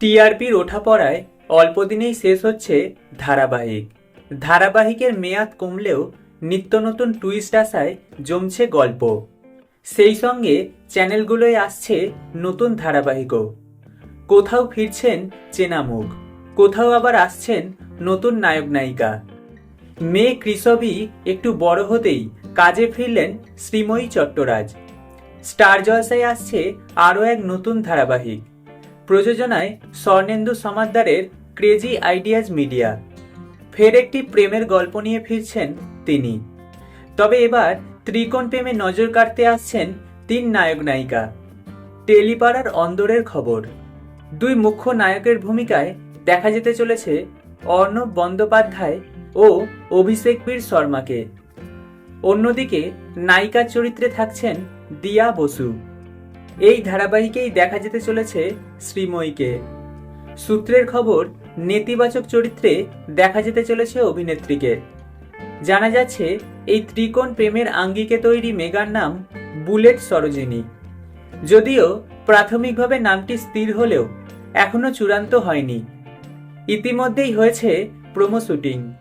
টিআরপির ওঠাপড়ায় অল্প দিনেই শেষ হচ্ছে ধারাবাহিক। ধারাবাহিকের মেয়াদ কমলেও নিত্য নতুন টুইস্ট আসায় জমছে গল্প। সেই সঙ্গে চ্যানেলগুলোয় আসছে নতুন ধারাবাহিকও। কোথাও ফিরছেন চেনা মুখ কোথাও আবার আসছেন নতুন নায়ক নায়িকা মেয়ে কৃষবী একটু বড় হতেই কাজে ফিরলেন শ্রীময়ী চট্টরাজ। স্টার জলসায় আসছে আরও এক নতুন ধারাবাহিক। প্রযোজনায় স্বর্ণেন্দু সমাদ্দারের ক্রেজি আইডিয়াজ মিডিয়া ফের একটি প্রেমের গল্প নিয়ে ফিরছেন তিনি। তবে এবার ত্রিকোণ প্রেমে নজর কাটতে আসছেন তিন নায়ক নায়িকা। টেলিপাড়ার অন্দরের খবর। দুই মুখ্য নায়কের ভূমিকায় দেখা যেতে চলেছে অর্ণব বন্দ্যোপাধ্যায় ও অভিষেক বীর শর্মাকে। অন্যদিকে নায়িকার চরিত্রে থাকছেন দিয়া বসু। এই ধারাবাহিকেই দেখা যেতে চলেছে শ্রীময়ীকে। সূত্রের খবর, নেতিবাচক চরিত্রে দেখা যেতে চলেছে অভিনেত্রীকে। জানা যাচ্ছে, এই ত্রিকোণ প্রেমের আঙ্গিকে তৈরি মেগার নাম বুলেট সরোজিনী। যদিও প্রাথমিকভাবে নামটি স্থির হলেও এখনও চূড়ান্ত হয়নি। ইতিমধ্যেই হয়েছে প্রোমো শুটিং।